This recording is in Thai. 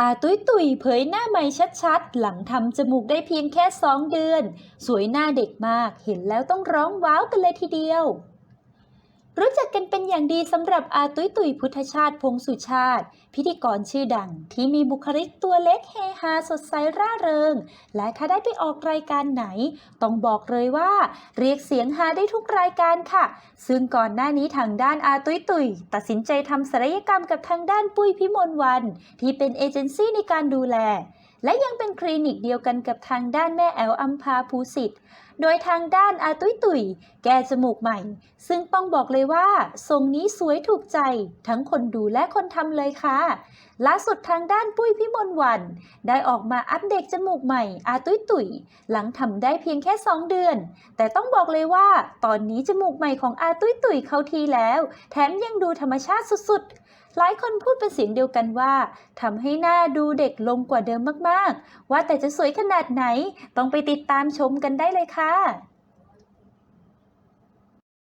อาตุ้ยตุยเผยหน้าใหม่ชัดๆ หลังทำจมูกได้เพียงแค่ 2 เดือน สวยหน้าเด็กมาก เห็นแล้วต้องร้องว้าวกันเลยทีเดียว รู้จักกันเป็นอย่างดีสำหรับอาตุ้ยตุยพุทธชาติพงสุชาติ พิธีกรชื่อดังที่มีบุคลิกตัวเล็กเฮฮาสดใสร่าเริง และถ้าได้ไปออกรายการไหน ต้องบอกเลยว่า เรียกเสียงฮาได้ทุกรายการค่ะ ซึ่งก่อนหน้านี้ทางด้านอาตุ้ยตุย ตัดสินใจทำศัลยกรรมกับทางด้านปุ้ยพิมลวัน ที่เป็นเอเจนซี่ในการดูแล และยังเป็นคลินิกเดียวกันกับทางด้านแม่แอลอัมพาภูสิทธิ์ โดยทางด้านอาตุ้ยตุยแก้จมูกใหม่ ซึ่งต้องบอกเลยว่า ทรงนี้สวยถูกใจ ทั้งคนดูและคนทำเลยค่ะ ล่าสุดทางด้านปุ้ยพิมลวัน ได้ออกมาอัปเดตจมูกใหม่อาตุ้ยตุยหลังทำได้เพียงแค่ 2 เดือน แต่ต้องบอกเลยว่า ตอนนี้จมูกใหม่ของอาตุ้ยตุยเข้าทีแล้ว แถมยังดูธรรมชาติสุดๆ หลายคนพูดเป็นเสียงเดียวกันว่าทำให้หน้าดูเด็กลงกว่าเดิมมากๆ ว่าแต่จะสวยขนาดไหน ต้องไปติดตามชมกันได้เลยค่ะ